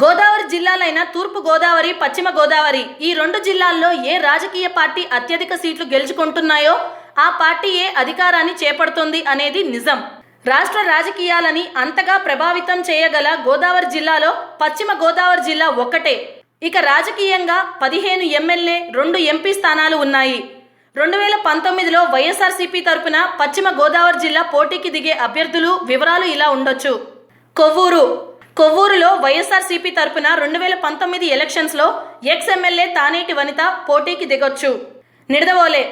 గోదావరి జిల్లాలైన తూర్పు గోదావరి పశ్చిమ గోదావరి ఈ రెండు జిల్లాల్లో ఏ రాజకీయ పార్టీ అత్యధిక సీట్లు గెలుచుకుంటున్నాయో ఆ పార్టీ ఏ అధికారాన్ని చేపడుతుంది అనేది నిజం. రాష్ట్ర రాజకీయాలని అంతగా ప్రభావితం చేయగల గోదావరి జిల్లాలో పశ్చిమ గోదావరి జిల్లా ఒక్కటే. ఇక రాజకీయంగా పదిహేను ఎమ్మెల్యే రెండు ఎంపీ స్థానాలు ఉన్నాయి. రెండు వేల పంతొమ్మిదిలో వైఎస్ఆర్సీపీ తరపున పశ్చిమ గోదావరి జిల్లా పోటీకి దిగే అభ్యర్థులు వివరాలు ఇలా ఉండొచ్చు. కొవ్వూరు కొవ్వూరులో వైఎస్ఆర్సీపీ తరపున రెండు వేల పంతొమ్మిది ఎలక్షన్స్లో ఎక్స్ ఎమ్మెల్యే తానేటి వనిత పోటీకి దిగొచ్చు. నిడదవోలే.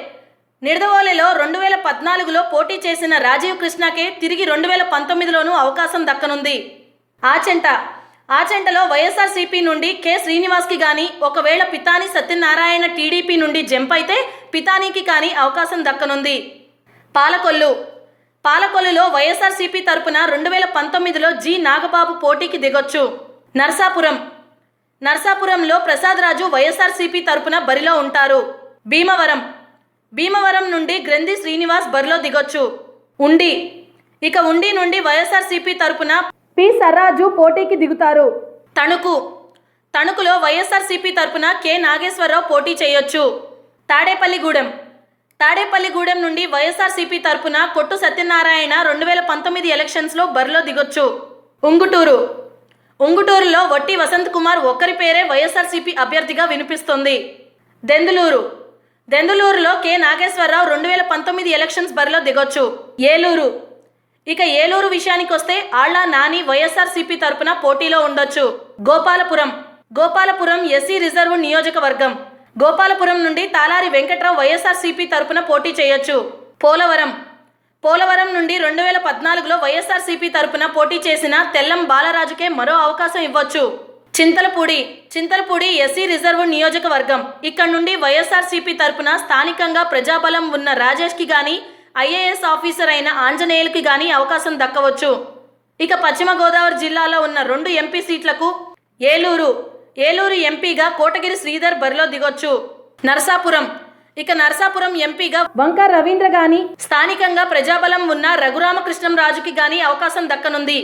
నిడదవోలెలో రెండు వేల పద్నాలుగులో పోటీ చేసిన రాజీవ్ కృష్ణకే తిరిగి రెండు వేల పంతొమ్మిదిలోనూ అవకాశం దక్కనుంది. ఆచెంట ఆచెంటలో వైఎస్ఆర్సీపీ నుండి కె శ్రీనివాస్కి కానీ ఒకవేళ పితాని సత్యనారాయణ టీడీపీ నుండి జంప్ అయితే పితానీకి కానీ అవకాశం దక్కనుంది. పాలకొల్లు. పాలకొల్లులో వైఎస్ఆర్సీపీ తరపున రెండు వేల పంతొమ్మిదిలో జి నాగబాబు పోటీకి దిగొచ్చు. నర్సాపురం. నర్సాపురంలో ప్రసాద్ రాజు వైఎస్ఆర్సీపీ తరపున బరిలో ఉంటారు. భీమవరం. భీమవరం నుండి గ్రంథి శ్రీనివాస్ బరిలో దిగొచ్చు. ఉండి. ఇక ఉండి నుండి వైఎస్ఆర్సీపీ తరపున పి సర్రాజు పోటీకి దిగుతారు. తణుకు. తణుకులో వైఎస్ఆర్సీపీ తరపున కె నాగేశ్వరరావు పోటీ చేయొచ్చు. తాడేపల్లిగూడెం. తాడేపల్లిగూడెం నుండి వైఎస్ఆర్సీపీ తరపున కొట్టు సత్యనారాయణ రెండు వేల పంతొమ్మిది ఎలక్షన్స్లో బరిలో దిగొచ్చు. ఉంగుటూరు. ఉంగుటూరులో వట్టి వసంత్ కుమార్ ఒక్కరి పేరే వైఎస్ఆర్సీపీ అభ్యర్థిగా వినిపిస్తుంది. దెందులూరు. దెందులూరులో కె నాగేశ్వరరావు రెండు వేల పంతొమ్మిది ఎలక్షన్స్ బరిలో దిగొచ్చు. ఏలూరు. ఇక ఏలూరు విషయానికి వస్తే ఆళ్ళ నాని వైఎస్ఆర్సీపీ తరపున పోటీలో ఉండొచ్చు. గోపాలపురం. గోపాలపురం ఎస్సీ రిజర్వ్ నియోజకవర్గం. గోపాలపురం నుండి తాలారి వెంకట్రావు వైఎస్ఆర్సీపీ తరపున పోటీ చేయొచ్చు. పోలవరం. పోలవరం నుండి రెండు వేల పద్నాలుగులో వైఎస్ఆర్సీపీ తరపున పోటీ చేసిన తెల్లం బాలరాజుకే మరో అవకాశం ఇవ్వచ్చు. చింతలపూడి. చింతలపూడి ఎస్సీ రిజర్వ్ నియోజకవర్గం. ఇక్కడ నుండి వైఎస్ఆర్సీపీ తరపున స్థానికంగా ప్రజాబలం ఉన్న రాజేష్కి గాని ఐఏఎస్ ఆఫీసర్ అయిన ఆంజనేయులకి గాని అవకాశం దక్కవచ్చు. ఇక పశ్చిమ గోదావరి జిల్లాలో ఉన్న రెండు ఎంపీ సీట్లకు ఏలూరు. ఏలూరు ఎంపీగా కోటగిరి శ్రీధర్ బరిలో దిగొచ్చు. నరసాపురం. ఇక నరసాపురం ఎంపీగా వంక రవీంద్ర గాని స్థానికంగా ప్రజాబలం ఉన్న రఘురామకృష్ణంరాజుకి గాని అవకాశం దక్కనుంది.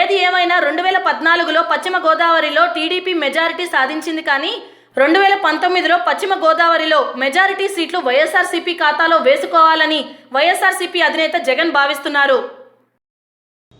ఏది ఏమైనా రెండు వేల పద్నాలుగులో పశ్చిమ గోదావరిలో టీడీపీ మెజారిటీ సాధించింది కానీ రెండు వేల పంతొమ్మిదిలో పశ్చిమ గోదావరిలో మెజారిటీ సీట్లు వైఎస్ఆర్సీపీ ఖాతాలో వేసుకోవాలని వైఎస్ఆర్సీపీ అధినేత జగన్ భావిస్తున్నారు.